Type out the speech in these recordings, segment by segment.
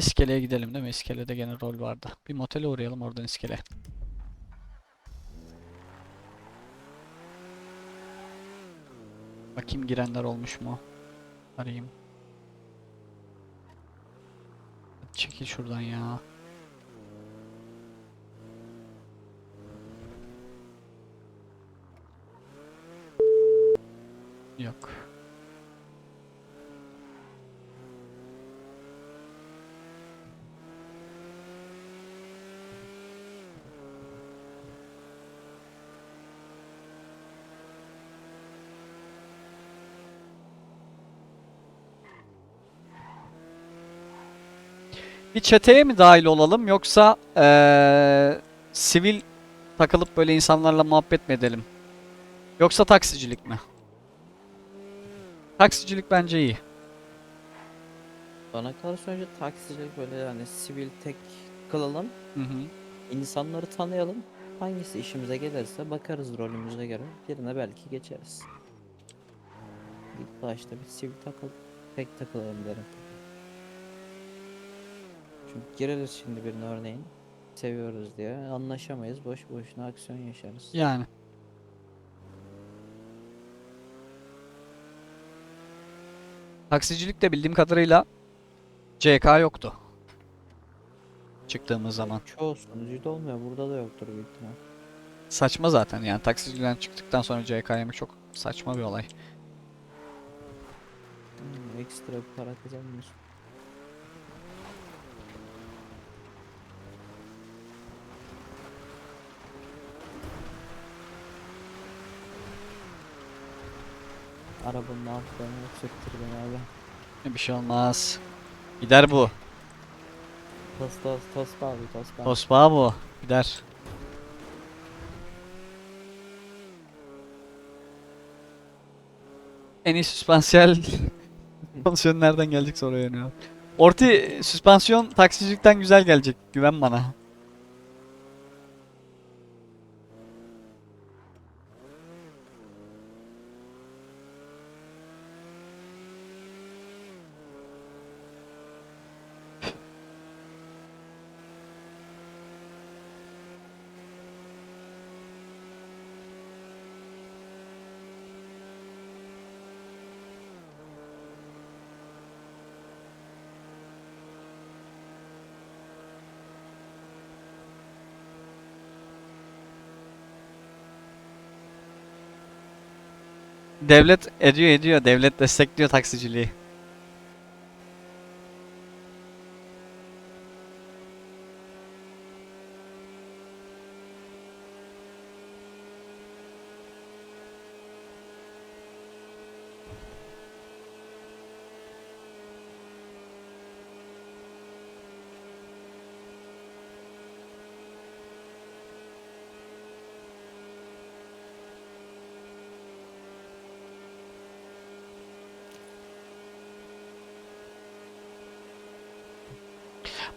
İskeleye gidelim değil mi? İskelede gene rol vardı. Bir motele uğrayalım oradan iskele. Bakayım girenler olmuş mu? Arayayım. Çekil şuradan ya. Yok. Bir çeteye mi dahil olalım yoksa eee, sivil takılıp böyle insanlarla muhabbet mi edelim? Yoksa taksicilik mi? Taksicilik bence iyi. Bana kalırsa önce taksicilik böyle yani sivil tek kılalım. Hı hı. insanları tanıyalım. Hangisi işimize gelirse bakarız rolümüze göre. Birine belki geçeriz. İlk başta bir sivil takıl, tek takılalım derim. Çünkü gireriz şimdi birine örneğin. Seviyoruz diye anlaşamayız. Boş boşuna aksiyon yaşarız. Yani. Taksicilikte bildiğim kadarıyla CK yoktu. Çıktığımız zaman. Çoğu sunucuda olmuyor. Burada da yoktur büyük ihtimal. Saçma zaten yani taksiciden çıktıktan sonra CK yemek çok saçma bir olay. Hmm, ekstra bir para kazanmıyorsun. Arabanın altlarını söktürdüm abi. Bir şey olmaz. Gider bu. Tos tos tos abi tos abi. Tosbağa bu. Gider. En iyi süspansiyel süspansiyon nereden gelecek sonra yanıyor. Orti süspansiyon taksicilikten güzel gelecek. Güven bana. Devlet ediyor ediyor. Devlet destekliyor taksiciliği.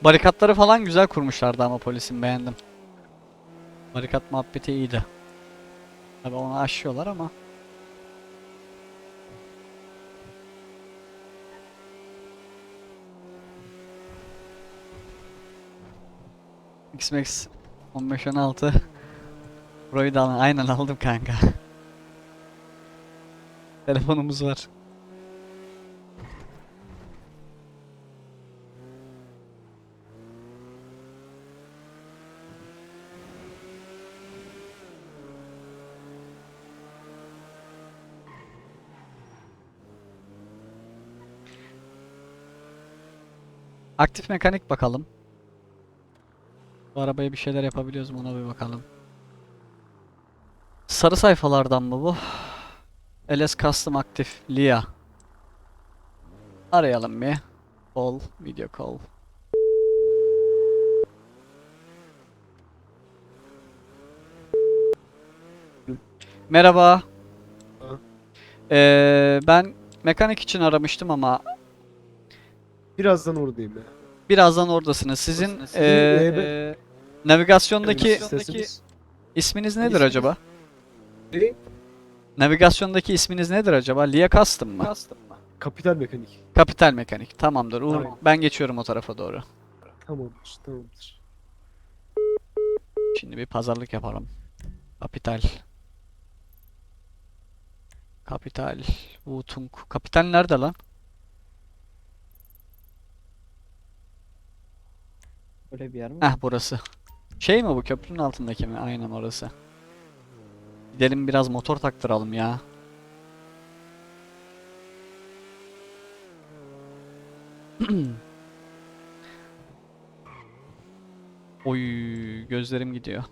Barikatları falan güzel kurmuşlardı ama polisin beğendim. Barikat muhabbeti iyiydi. Tabi onu aşıyorlar ama. XMAX 15-16 Burayı da. Aynen aldım kanka. Telefonumuz var. Aktif mekanik bakalım. Bu arabaya bir şeyler yapabiliyoruz mu ona bir bakalım. Sarı sayfalardan mı bu? LS Custom aktif Lia. Arayalım bir. Call, video call. Merhaba. Ee, ben mekanik için aramıştım ama Birazdan oradayım ya. birazdan oradasınız. Sizin ee, ee, ben- ee, navigasyondaki isminiz nedir İsminiz? acaba? Ne? Navigasyondaki isminiz nedir acaba? Lia Custom mı? Kapital mekanik. Kapital mekanik. Tamamdır. Uğur, Tamam. ben geçiyorum o tarafa doğru. Tamamdır, tamamdır. Şimdi bir pazarlık yapalım. Kapital. Kapital. Wutung. Kapital nerede lan? Böyle bir yer mi? Heh burası. Şey mi bu köprünün altındaki mi? Aynen orası. Gidelim biraz motor taktıralım ya. Oy gözlerim gidiyor.